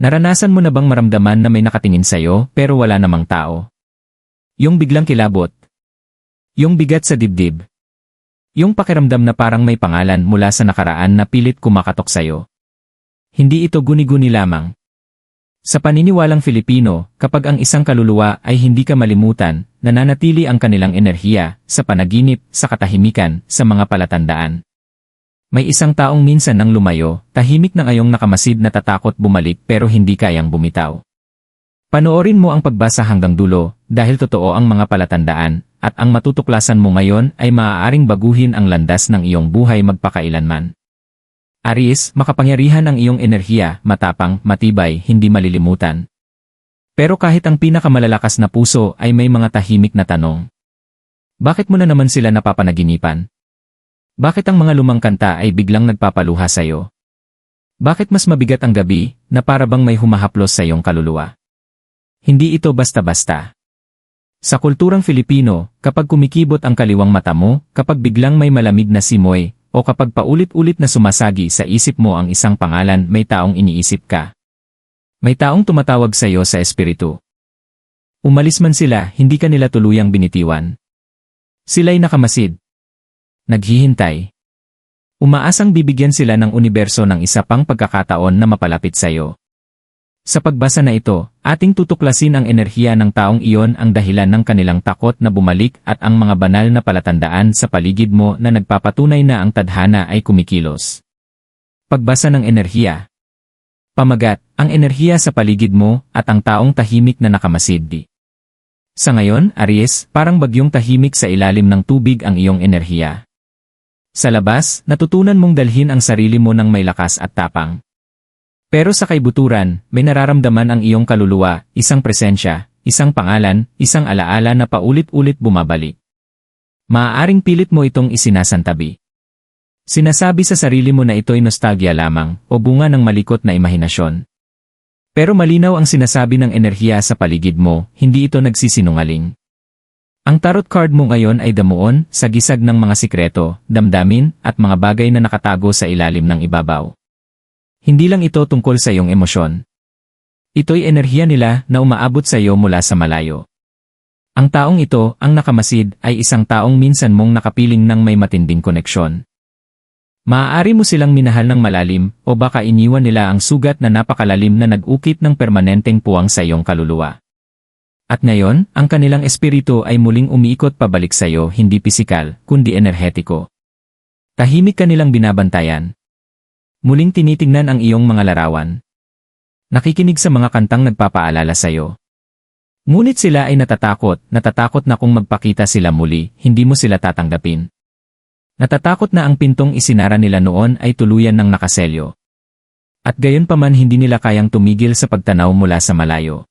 Naranasan mo na bang maramdaman na may nakatingin sa'yo pero wala namang tao? Yung biglang kilabot. Yung bigat sa dibdib. Yung pakiramdam na parang may pangalan mula sa nakaraan na pilit kumakatok sa'yo. Hindi ito guni-guni lamang. Sa paniniwalang Filipino, kapag ang isang kaluluwa ay hindi ka malimutan, nananatili ang kanilang enerhiya, sa panaginip, sa katahimikan, sa mga palatandaan. May isang taong minsan nang lumayo, tahimik na ngayong nakamasid na tatakot bumalik pero hindi kayang bumitaw. Panoorin mo ang pagbasa hanggang dulo, dahil totoo ang mga palatandaan, at ang matutuklasan mo ngayon ay maaaring baguhin ang landas ng iyong buhay magpakailanman. Aries, makapangyarihan ang iyong enerhiya, matapang, matibay, hindi malilimutan. Pero kahit ang pinakamalalakas na puso ay may mga tahimik na tanong. Bakit mo na naman sila napapanaginipan? Bakit ang mga lumang kanta ay biglang nagpapaluha sa'yo? Bakit mas mabigat ang gabi, na para bang may humahaplos sa iyong kaluluwa? Hindi ito basta-basta. Sa kulturang Filipino, kapag kumikibot ang kaliwang mata mo, kapag biglang may malamig na simoy, o kapag paulit-ulit na sumasagi sa isip mo ang isang pangalan may taong iniisip ka. May taong tumatawag sa iyo sa espiritu. Umalis man sila, hindi ka nila tuluyang binitiwan. Sila'y nakamasid. Naghihintay. Umaasang bibigyan sila ng universo ng isa pang pagkakataon na mapalapit sa iyo. Sa pagbasa na ito, ating tutuklasin ang enerhiya ng taong iyon ang dahilan ng kanilang takot na bumalik at ang mga banal na palatandaan sa paligid mo na nagpapatunay na ang tadhana ay kumikilos. Pagbasa ng enerhiya Pamagat, ang enerhiya sa paligid mo at ang taong tahimik na nakamasiddi. Sa ngayon, Aries, parang bagyong tahimik sa ilalim ng tubig ang iyong enerhiya. Sa labas, natutunan mong dalhin ang sarili mo ng may lakas at tapang. Pero sa kaibuturan, may nararamdaman ang iyong kaluluwa, isang presensya, isang pangalan, isang alaala na paulit-ulit bumabalik. Maaaring pilit mo itong isinasantabi. Sinasabi sa sarili mo na ito'y nostalgia lamang o bunga ng malikot na imahinasyon. Pero malinaw ang sinasabi ng enerhiya sa paligid mo, hindi ito nagsisinungaling. Ang tarot card mo ngayon ay damuon, sagisag ng mga sikreto, damdamin, at mga bagay na nakatago sa ilalim ng ibabaw. Hindi lang ito tungkol sa iyong emosyon. Ito'y enerhiya nila na umaabot sa iyo mula sa malayo. Ang taong ito, ang nakamasid, ay isang taong minsan mong nakapiling ng may matinding koneksyon. Maaari mo silang minahal ng malalim o baka iniwan nila ang sugat na napakalalim na nag-ukit ng permanenteng puwang sa iyong kaluluwa. At ngayon, ang kanilang espiritu ay muling umiikot pabalik sa iyo hindi pisikal, kundi enerhetiko. Tahimik ka nilang binabantayan, Muling tinitingnan ang iyong mga larawan. Nakikinig sa mga kantang nagpapaalala sa iyo. Ngunit sila ay natatakot, natatakot na kung magpakita sila muli, hindi mo sila tatanggapin. Natatakot na ang pintong isinara nila noon ay tuluyan ng nakaselyo. At gayon pa man hindi nila kayang tumigil sa pagtanaw mula sa malayo.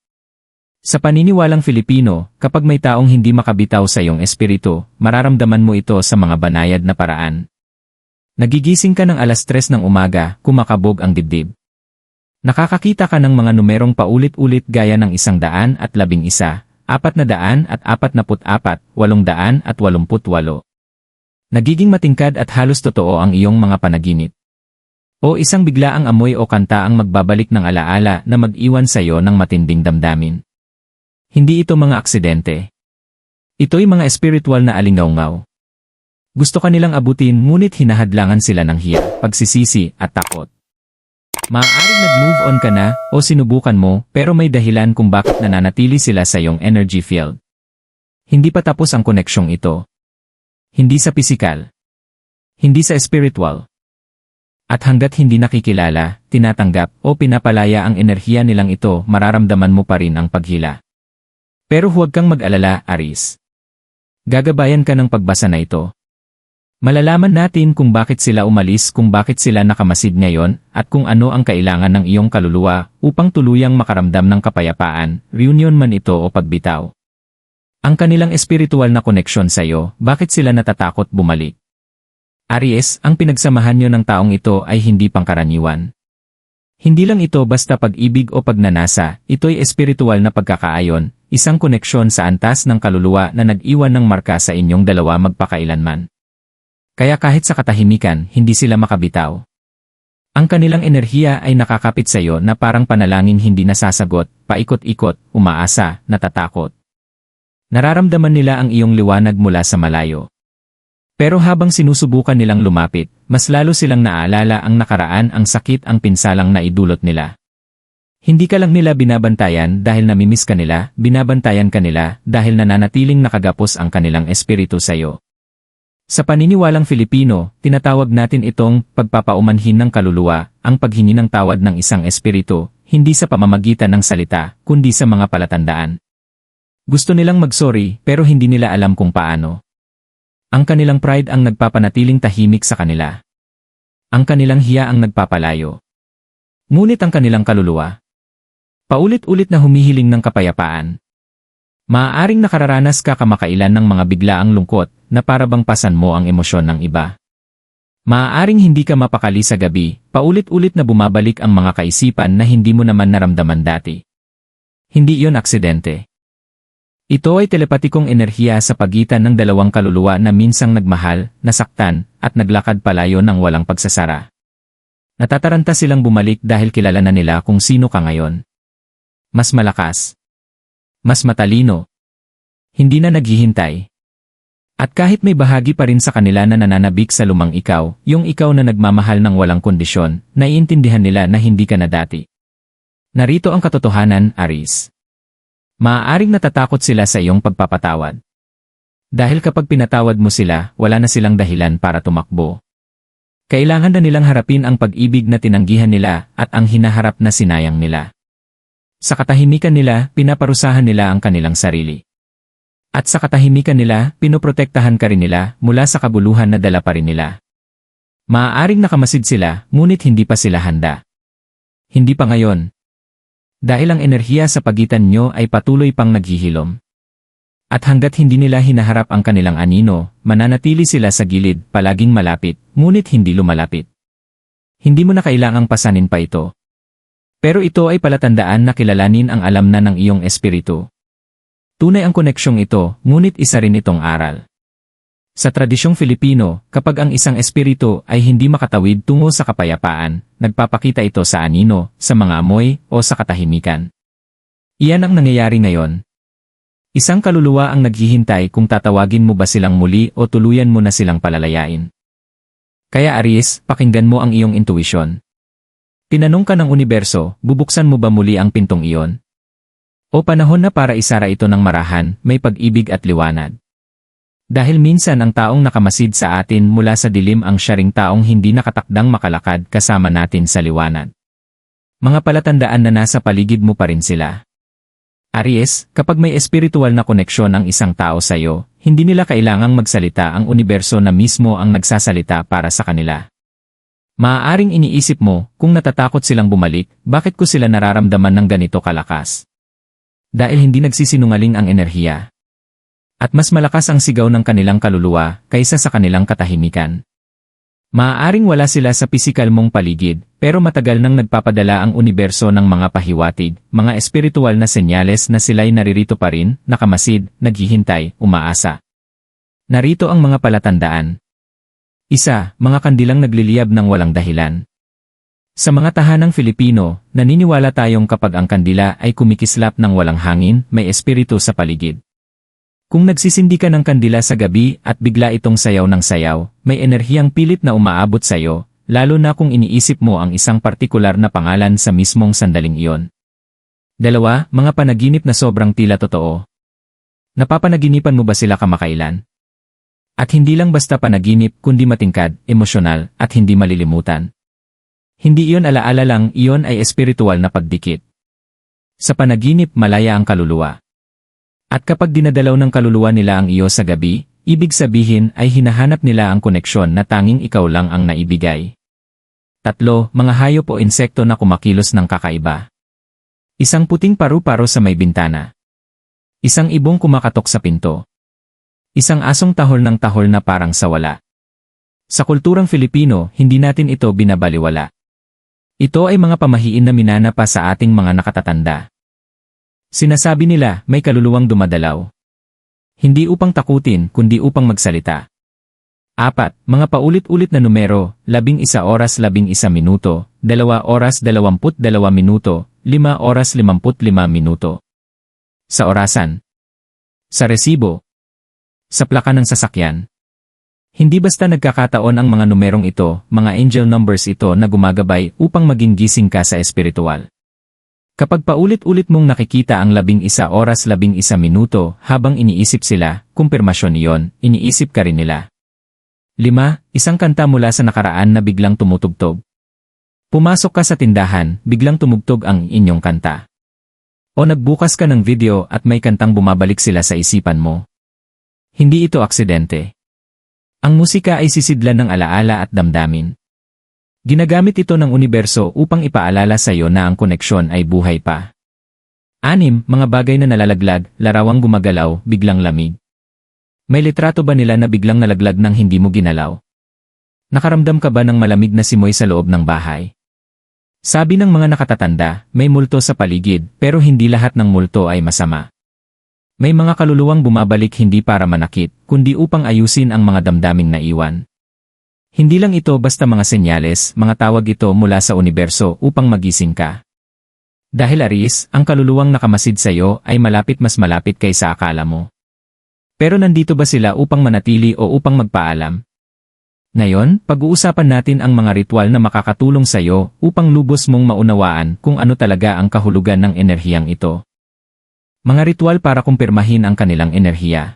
Sa paniniwalang Filipino, kapag may taong hindi makabitaw sa iyong espiritu, mararamdaman mo ito sa mga banayad na paraan. Nagigising ka ng alas 3 ng umaga, kumakabog ang dibdib. Nakakakita ka ng mga numerong paulit-ulit gaya ng isang daan at labing isa, apat na daan at apat na apat, walong daan at walumput walo. Nagiging matingkad at halos totoo ang iyong mga panaginip. O isang biglaang amoy o kanta ang magbabalik ng alaala na mag-iwan sa iyo ng matinding damdamin. Hindi ito mga aksidente. Ito'y mga espiritual na alingaungaw. Gusto kanilang abutin ngunit hinahadlangan sila ng hiya, pagsisisi at takot. Maaaring nag-move on ka na o sinubukan mo pero may dahilan kung bakit nananatili sila sa iyong energy field. Hindi pa tapos ang koneksyong ito. Hindi sa pisikal. Hindi sa spiritual. At hanggat hindi nakikilala, tinatanggap o pinapalaya ang enerhiya nilang ito, mararamdaman mo pa rin ang paghila. Pero huwag kang mag-alala, Aris. Gagabayan ka ng pagbasa na ito. Malalaman natin kung bakit sila umalis kung bakit sila nakamasid ngayon at kung ano ang kailangan ng iyong kaluluwa upang tuluyang makaramdam ng kapayapaan, reunion man ito o pagbitaw. Ang kanilang espiritual na koneksyon sa iyo, bakit sila natatakot bumalik? Aries, ang pinagsamahan nyo ng taong ito ay hindi pangkaraniwan. Hindi lang ito basta pag-ibig o pagnanasa, ito'y espiritual na pagkakaayon, isang koneksyon sa antas ng kaluluwa na nag-iwan ng marka sa inyong dalawa magpakailanman. Kaya kahit sa katahimikan, hindi sila makabitaw. Ang kanilang enerhiya ay nakakapit sa iyo na parang panalangin hindi nasasagot, paikot-ikot, umaasa, natatakot. Nararamdaman nila ang iyong liwanag mula sa malayo. Pero habang sinusubukan nilang lumapit, mas lalo silang naaalala ang nakaraan ang sakit ang pinsalang na idulot nila. Hindi ka lang nila binabantayan dahil namimiss ka nila, binabantayan ka nila dahil nananatiling nakagapos ang kanilang espiritu sa iyo. Sa paniniwalang Filipino, tinatawag natin itong pagpapaumanhin ng kaluluwa, ang paghingi ng tawad ng isang espiritu, hindi sa pamamagitan ng salita, kundi sa mga palatandaan. Gusto nilang magsorry pero hindi nila alam kung paano. Ang kanilang pride ang nagpapanatiling tahimik sa kanila. Ang kanilang hiya ang nagpapalayo. Ngunit ang kanilang kaluluwa. Paulit-ulit na humihiling ng kapayapaan, Maaaring nakararanas ka kamakailan ng mga biglaang lungkot na parabang pasan mo ang emosyon ng iba. Maaaring hindi ka mapakali sa gabi, paulit-ulit na bumabalik ang mga kaisipan na hindi mo naman naramdaman dati. Hindi iyon aksidente. Ito ay telepatikong enerhiya sa pagitan ng dalawang kaluluwa na minsang nagmahal, nasaktan, at naglakad palayo ng walang pagsasara. Natataranta silang bumalik dahil kilala na nila kung sino ka ngayon. Mas malakas, mas matalino. Hindi na naghihintay. At kahit may bahagi pa rin sa kanila na nananabik sa lumang ikaw, yung ikaw na nagmamahal ng walang kondisyon, naiintindihan nila na hindi ka na dati. Narito ang katotohanan, Aris. Maaaring natatakot sila sa iyong pagpapatawad. Dahil kapag pinatawad mo sila, wala na silang dahilan para tumakbo. Kailangan na nilang harapin ang pag-ibig na tinanggihan nila at ang hinaharap na sinayang nila. Sa katahimikan nila, pinaparusahan nila ang kanilang sarili. At sa katahimikan nila, pinoprotektahan ka rin nila mula sa kabuluhan na dala pa rin nila. Maaaring nakamasid sila, ngunit hindi pa sila handa. Hindi pa ngayon. Dahil ang enerhiya sa pagitan nyo ay patuloy pang naghihilom. At hanggat hindi nila hinaharap ang kanilang anino, mananatili sila sa gilid, palaging malapit, ngunit hindi lumalapit. Hindi mo na kailangang pasanin pa ito. Pero ito ay palatandaan na kilalanin ang alam na ng iyong espiritu. Tunay ang koneksyong ito, ngunit isa rin itong aral. Sa tradisyong Filipino, kapag ang isang espiritu ay hindi makatawid tungo sa kapayapaan, nagpapakita ito sa anino, sa mga amoy, o sa katahimikan. Iyan ang nangyayari ngayon. Isang kaluluwa ang naghihintay kung tatawagin mo ba silang muli o tuluyan mo na silang palalayain. Kaya Aries, pakinggan mo ang iyong intuition. Tinanong ka ng universo, bubuksan mo ba muli ang pintong iyon? O panahon na para isara ito ng marahan, may pag-ibig at liwanag. Dahil minsan ang taong nakamasid sa atin mula sa dilim ang syaring taong hindi nakatakdang makalakad kasama natin sa liwanag. Mga palatandaan na nasa paligid mo pa rin sila. Aries, kapag may espiritual na koneksyon ang isang tao sa iyo, hindi nila kailangang magsalita ang universo na mismo ang nagsasalita para sa kanila. Maaaring iniisip mo, kung natatakot silang bumalik, bakit ko sila nararamdaman ng ganito kalakas? Dahil hindi nagsisinungaling ang enerhiya. At mas malakas ang sigaw ng kanilang kaluluwa kaysa sa kanilang katahimikan. Maaaring wala sila sa pisikal mong paligid, pero matagal nang nagpapadala ang universo ng mga pahiwatig, mga espiritual na senyales na sila'y naririto pa rin, nakamasid, naghihintay, umaasa. Narito ang mga palatandaan, isa, mga kandilang nagliliyab ng walang dahilan. Sa mga tahanang Filipino, naniniwala tayong kapag ang kandila ay kumikislap ng walang hangin, may espiritu sa paligid. Kung nagsisindi ka ng kandila sa gabi at bigla itong sayaw ng sayaw, may enerhiyang pilit na umaabot sa iyo, lalo na kung iniisip mo ang isang partikular na pangalan sa mismong sandaling iyon. Dalawa, mga panaginip na sobrang tila totoo. Napapanaginipan mo ba sila kamakailan? At hindi lang basta panaginip kundi matingkad, emosyonal, at hindi malilimutan. Hindi iyon alaala lang, iyon ay espiritual na pagdikit. Sa panaginip malaya ang kaluluwa. At kapag dinadalaw ng kaluluwa nila ang iyo sa gabi, ibig sabihin ay hinahanap nila ang koneksyon na tanging ikaw lang ang naibigay. Tatlo, mga hayop o insekto na kumakilos ng kakaiba. Isang puting paru-paro sa may bintana. Isang ibong kumakatok sa pinto. Isang asong tahol ng tahol na parang sa wala. Sa kulturang Filipino, hindi natin ito binabaliwala. Ito ay mga pamahiin na minana pa sa ating mga nakatatanda. Sinasabi nila, may kaluluwang dumadalaw. Hindi upang takutin, kundi upang magsalita. Apat, mga paulit-ulit na numero, labing isa oras labing isa minuto, dalawa oras dalawamput dalawa minuto, lima oras limamput lima minuto. Sa orasan. Sa resibo. Sa plaka ng sasakyan. Hindi basta nagkakataon ang mga numerong ito, mga angel numbers ito na gumagabay upang maging gising ka sa espiritual. Kapag paulit-ulit mong nakikita ang labing isa oras labing isa minuto habang iniisip sila, kumpirmasyon iyon, iniisip ka rin nila. 5. Isang kanta mula sa nakaraan na biglang tumutugtog. Pumasok ka sa tindahan, biglang tumugtog ang inyong kanta. O nagbukas ka ng video at may kantang bumabalik sila sa isipan mo. Hindi ito aksidente. Ang musika ay sisidlan ng alaala at damdamin. Ginagamit ito ng universo upang ipaalala sa iyo na ang koneksyon ay buhay pa. Anim, mga bagay na nalalaglag, larawang gumagalaw, biglang lamig. May litrato ba nila na biglang nalaglag nang hindi mo ginalaw? Nakaramdam ka ba ng malamig na simoy sa loob ng bahay? Sabi ng mga nakatatanda, may multo sa paligid pero hindi lahat ng multo ay masama. May mga kaluluwang bumabalik hindi para manakit, kundi upang ayusin ang mga damdaming naiwan. Hindi lang ito basta mga senyales, mga tawag ito mula sa universo upang magising ka. Dahil Aris, ang kaluluwang nakamasid sa iyo ay malapit mas malapit kaysa akala mo. Pero nandito ba sila upang manatili o upang magpaalam? Ngayon, pag-uusapan natin ang mga ritual na makakatulong sa iyo upang lubos mong maunawaan kung ano talaga ang kahulugan ng enerhiyang ito. Mga ritual para kumpirmahin ang kanilang enerhiya.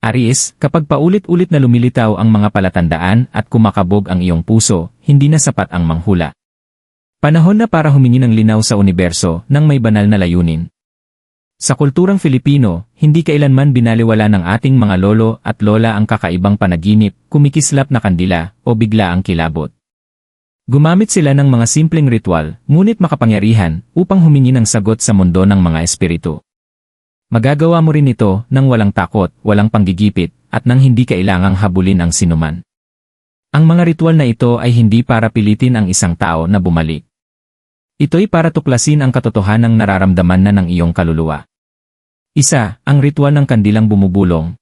Aries, kapag paulit-ulit na lumilitaw ang mga palatandaan at kumakabog ang iyong puso, hindi na sapat ang manghula. Panahon na para humingi ng linaw sa universo nang may banal na layunin. Sa kulturang Filipino, hindi kailanman binaliwala ng ating mga lolo at lola ang kakaibang panaginip, kumikislap na kandila, o bigla ang kilabot. Gumamit sila ng mga simpleng ritual, ngunit makapangyarihan, upang humingi ng sagot sa mundo ng mga espiritu. Magagawa mo rin ito nang walang takot, walang panggigipit, at nang hindi kailangang habulin ang sinuman. Ang mga ritual na ito ay hindi para pilitin ang isang tao na bumalik. Ito'y para tuklasin ang katotohanang nararamdaman na ng iyong kaluluwa. Isa, ang ritual ng kandilang bumubulong.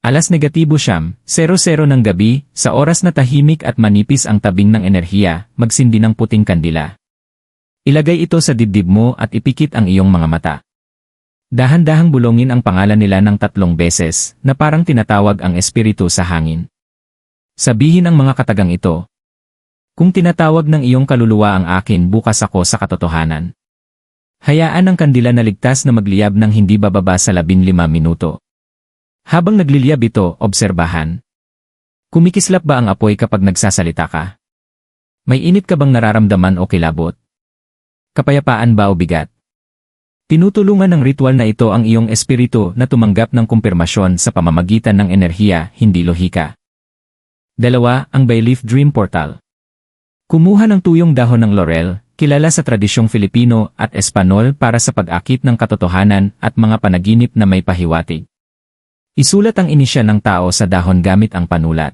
Alas negatibo siyam, 00 ng gabi, sa oras na tahimik at manipis ang tabing ng enerhiya, magsindi ng puting kandila. Ilagay ito sa dibdib mo at ipikit ang iyong mga mata. Dahan-dahang bulongin ang pangalan nila ng tatlong beses, na parang tinatawag ang espiritu sa hangin. Sabihin ang mga katagang ito, kung tinatawag ng iyong kaluluwa ang akin bukas ako sa katotohanan. Hayaan ang kandila na ligtas na magliyab ng hindi bababa sa 15 minuto. Habang nagliliyab ito, obserbahan. Kumikislap ba ang apoy kapag nagsasalita ka? May init ka bang nararamdaman o kilabot? Kapayapaan ba o bigat? Tinutulungan ng ritual na ito ang iyong espiritu na tumanggap ng kumpirmasyon sa pamamagitan ng enerhiya, hindi lohika. Dalawa, ang Bayleaf Dream Portal. Kumuha ng tuyong dahon ng laurel, kilala sa tradisyong Filipino at Espanol para sa pag-akit ng katotohanan at mga panaginip na may pahiwatig. Isulat ang inisyal ng tao sa dahon gamit ang panulat.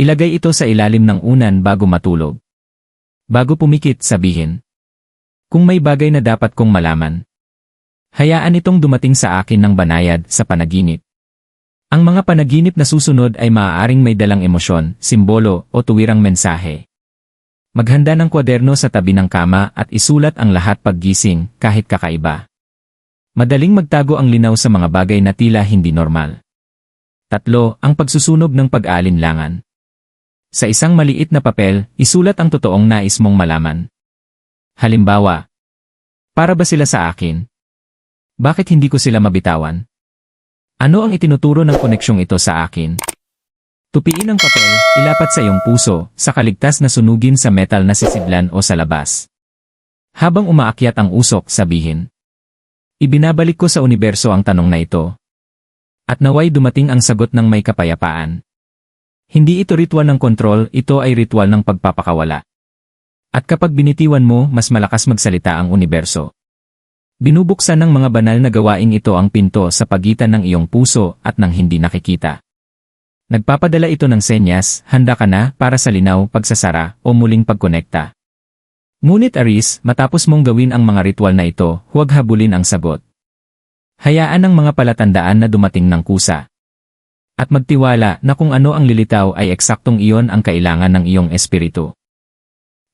Ilagay ito sa ilalim ng unan bago matulog. Bago pumikit, sabihin. Kung may bagay na dapat kong malaman. Hayaan itong dumating sa akin ng banayad sa panaginip. Ang mga panaginip na susunod ay maaaring may dalang emosyon, simbolo o tuwirang mensahe. Maghanda ng kwaderno sa tabi ng kama at isulat ang lahat paggising, kahit kakaiba. Madaling magtago ang linaw sa mga bagay na tila hindi normal. Tatlo, ang pagsusunog ng pag-aalinlangan. Sa isang maliit na papel, isulat ang totoong nais mong malaman. Halimbawa, para ba sila sa akin? Bakit hindi ko sila mabitawan? Ano ang itinuturo ng koneksyong ito sa akin? Tupiin ang papel, ilapat sa iyong puso, sa kaligtas na sunugin sa metal na sisidlan o sa labas. Habang umaakyat ang usok, sabihin. Ibinabalik ko sa universo ang tanong na ito. At naway dumating ang sagot ng may kapayapaan. Hindi ito ritual ng kontrol, ito ay ritual ng pagpapakawala. At kapag binitiwan mo, mas malakas magsalita ang universo. Binubuksan ng mga banal na gawaing ito ang pinto sa pagitan ng iyong puso at ng hindi nakikita. Nagpapadala ito ng senyas, handa ka na para sa linaw, pagsasara, o muling pagkonekta. Ngunit Aris, matapos mong gawin ang mga ritual na ito, huwag habulin ang sagot. Hayaan ang mga palatandaan na dumating ng kusa. At magtiwala na kung ano ang lilitaw ay eksaktong iyon ang kailangan ng iyong espiritu.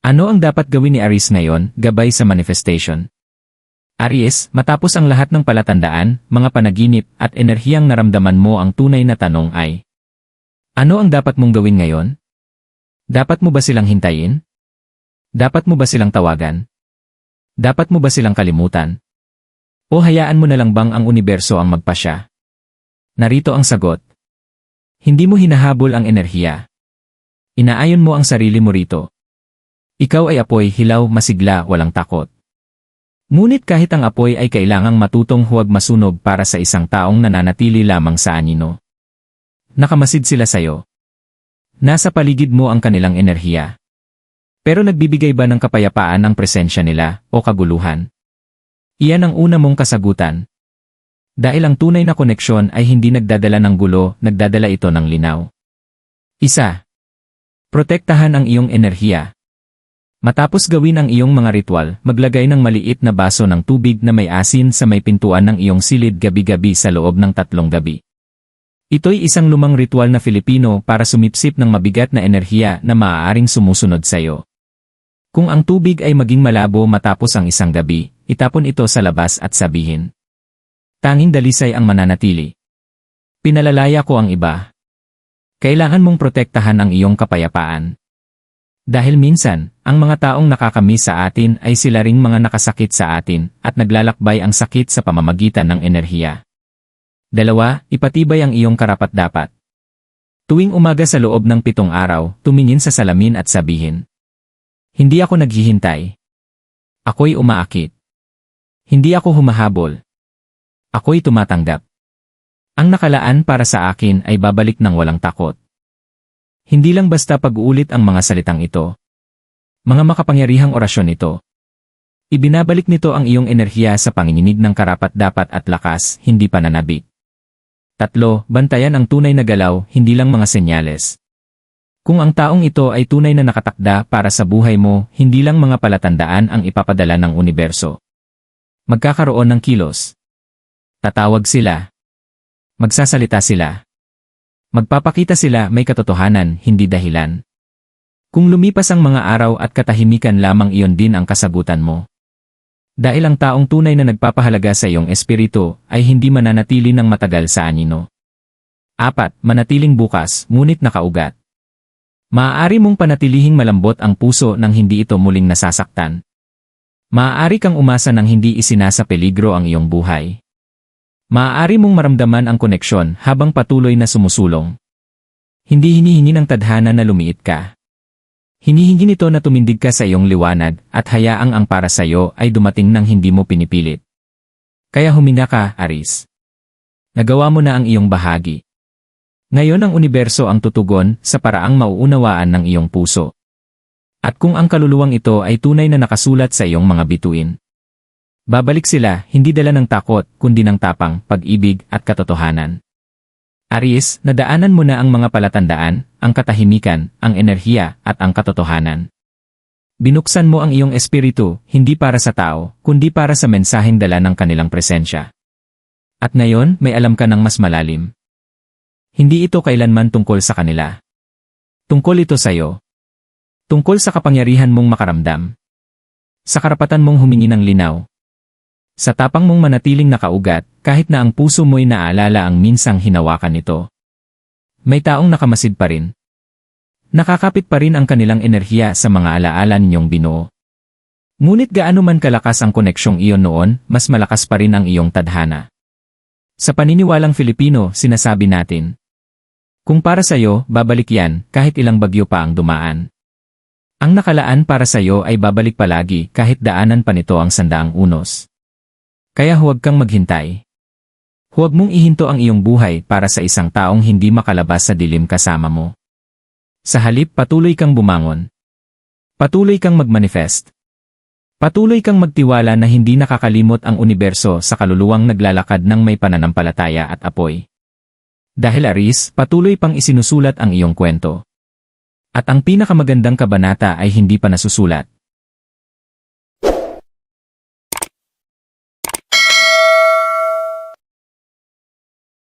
Ano ang dapat gawin ni Aries ngayon, gabay sa manifestation? Aries, matapos ang lahat ng palatandaan, mga panaginip at enerhiyang naramdaman mo ang tunay na tanong ay, Ano ang dapat mong gawin ngayon? Dapat mo ba silang hintayin? Dapat mo ba silang tawagan? Dapat mo ba silang kalimutan? O hayaan mo na lang bang ang universo ang magpasya? Narito ang sagot. Hindi mo hinahabol ang enerhiya. Inaayon mo ang sarili mo rito. Ikaw ay apoy, hilaw, masigla, walang takot. Ngunit kahit ang apoy ay kailangang matutong huwag masunog para sa isang taong nananatili lamang sa anino. Nakamasid sila sayo. Nasa paligid mo ang kanilang enerhiya. Pero nagbibigay ba ng kapayapaan ang presensya nila o kaguluhan? Iyan ang una mong kasagutan. Dahil ang tunay na koneksyon ay hindi nagdadala ng gulo, nagdadala ito ng linaw. Isa. Protektahan ang iyong enerhiya. Matapos gawin ang iyong mga ritual, maglagay ng maliit na baso ng tubig na may asin sa may pintuan ng iyong silid gabi-gabi sa loob ng tatlong gabi. Ito'y isang lumang ritual na Filipino para sumipsip ng mabigat na enerhiya na maaaring sumusunod sa iyo. Kung ang tubig ay maging malabo matapos ang isang gabi, itapon ito sa labas at sabihin. Tanging dalisay ang mananatili. Pinalalaya ko ang iba. Kailangan mong protektahan ang iyong kapayapaan. Dahil minsan, ang mga taong nakakamiss sa atin ay sila ring mga nakasakit sa atin at naglalakbay ang sakit sa pamamagitan ng enerhiya. Dalawa, ipatibay ang iyong karapat-dapat. Tuwing umaga sa loob ng pitong araw, tumingin sa salamin at sabihin. Hindi ako naghihintay. Ako'y umaakit. Hindi ako humahabol. Ako'y tumatanggap. Ang nakalaan para sa akin ay babalik ng walang takot. Hindi lang basta pag-uulit ang mga salitang ito. Mga makapangyarihang orasyon ito. Ibinabalik nito ang iyong enerhiya sa panginginig ng karapat-dapat at lakas, hindi pananabik. Tatlo, bantayan ang tunay na galaw, hindi lang mga senyales. Kung ang taong ito ay tunay na nakatakda para sa buhay mo, hindi lang mga palatandaan ang ipapadala ng universo. Magkakaroon ng kilos. Tatawag sila. Magsasalita sila. Magpapakita sila may katotohanan, hindi dahilan. Kung lumipas ang mga araw at katahimikan lamang iyon din ang kasagutan mo. Dahil ang taong tunay na nagpapahalaga sa iyong espiritu ay hindi mananatili ng matagal sa anino. Apat, manatiling bukas, ngunit nakaugat. Maaari mong panatilihing malambot ang puso nang hindi ito muling nasasaktan. Maaari kang umasa nang hindi isinasa peligro ang iyong buhay. Maaari mong maramdaman ang koneksyon habang patuloy na sumusulong. Hindi hinihingi ng tadhana na lumiit ka. Hinihingi nito na tumindig ka sa iyong liwanag at hayaang ang para sa iyo ay dumating nang hindi mo pinipilit. Kaya huminga ka, Aris. Nagawa mo na ang iyong bahagi. Ngayon ang universo ang tutugon sa paraang mauunawaan ng iyong puso. At kung ang kaluluwang ito ay tunay na nakasulat sa iyong mga bituin, Babalik sila, hindi dala ng takot, kundi ng tapang, pag-ibig, at katotohanan. Aries, nadaanan mo na ang mga palatandaan, ang katahimikan, ang enerhiya, at ang katotohanan. Binuksan mo ang iyong espiritu, hindi para sa tao, kundi para sa mensaheng dala ng kanilang presensya. At ngayon, may alam ka ng mas malalim. Hindi ito kailanman tungkol sa kanila. Tungkol ito sa iyo. Tungkol sa kapangyarihan mong makaramdam. Sa karapatan mong humingi ng linaw, sa tapang mong manatiling nakaugat, kahit na ang puso mo'y naalala ang minsang hinawakan nito. May taong nakamasid pa rin. Nakakapit pa rin ang kanilang enerhiya sa mga alaala ninyong binuo. Ngunit gaano man kalakas ang koneksyong iyon noon, mas malakas pa rin ang iyong tadhana. Sa paniniwalang Filipino, sinasabi natin, Kung para sa iyo, babalik yan, kahit ilang bagyo pa ang dumaan. Ang nakalaan para sa iyo ay babalik palagi kahit daanan pa nito ang sandaang unos. Kaya huwag kang maghintay. Huwag mong ihinto ang iyong buhay para sa isang taong hindi makalabas sa dilim kasama mo. Sa halip patuloy kang bumangon. Patuloy kang magmanifest. Patuloy kang magtiwala na hindi nakakalimot ang universo sa kaluluwang naglalakad ng may pananampalataya at apoy. Dahil Aris, patuloy pang isinusulat ang iyong kwento. At ang pinakamagandang kabanata ay hindi pa nasusulat.